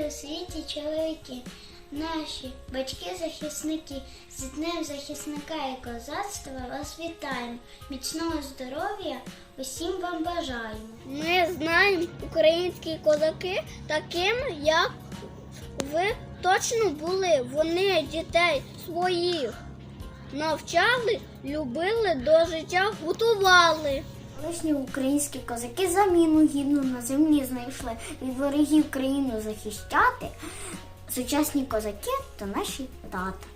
найсильніші у світі чоловіки. Наші батьки-захисники з Днем захисника і козацтва вас вітаємо. Міцного здоров'я усім вам бажаємо. Ми знаємо українські козаки таким, як ви точно були. Вони дітей своїх навчали, любили до життя, готували. Колишні українські козаки заміну гідну на землі знайшли від ворогів країну захищати. Сучасні козаки то наші тата.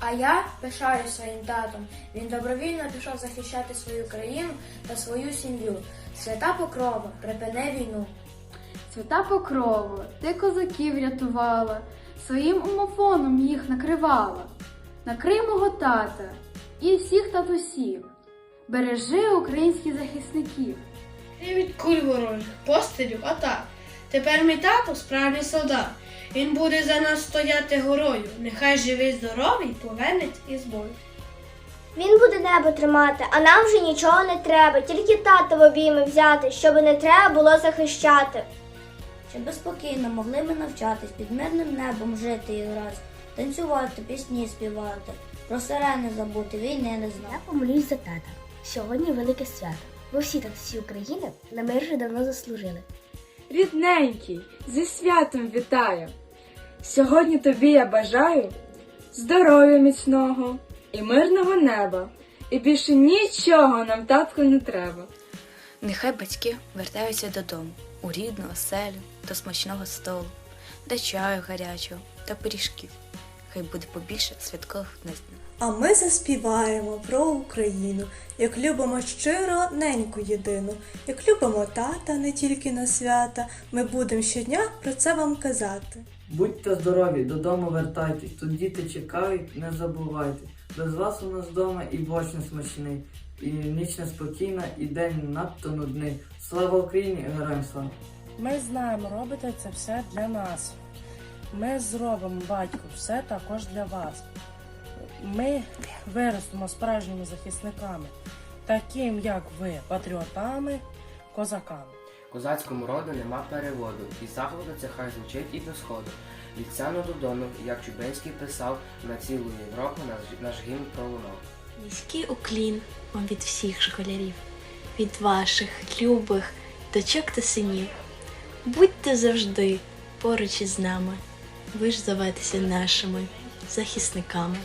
А я пишаю своїм татом. Він добровільно пішов захищати свою країну та свою сім'ю. Свята покрова, припини війну. Свята Покрова, ти козаків рятувала, своїм умофоном їх накривала. Накрий мого тата і всіх татусів. Бережи українських захисників. І від куль ворожих, пострілів, атак. Тепер мій тато справді солдат. Він буде за нас стояти горою. Нехай живий здоровий повернеться із бою. Він буде небо тримати, а нам вже нічого не треба, тільки тата в обійми взяти, щоб не треба було захищати. Щоб спокійно могли ми навчатись під мирним небом жити і раз, танцювати, пісні співати, про сирени забути, війни не знати. Я помолюсь за тата. Сьогодні велике свято, бо всі татусі України на мир вже давно заслужили. Рідненький, зі святом вітаю. Сьогодні тобі я бажаю здоров'я міцного і мирного неба. І більше нічого нам татку не треба. Нехай батьки вертаються додому у рідну оселю до смачного столу, до чаю гарячого та пиріжків. Хай буде побільше святкових днів. А ми заспіваємо про Україну, як любимо щиро неньку єдину, як любимо тата не тільки на свята. Ми будемо щодня про це вам казати. Будьте здорові, додому вертайтесь, тут діти чекають, не забувайте. Без вас у нас вдома і борщ не смачний, і ніч неспокійна, і день надто нудний. Слава Україні, героям слава! Ми знаємо, робите це все для нас. Ми зробимо, батько, все також для вас. Ми виростемо справжніми захисниками, таким як ви, патріотами, козаками. Козацькому роду нема переводу, і заходу це хай звучить і до сходу. Від Сяну до Дону, як Чубинський писав, на цілу Європу наш, наш гімн пролунав. Низький уклін вам від всіх школярів, від ваших любих дочок та синів. Будьте завжди поруч із нами. Ви ж завайтеся нашими захисниками.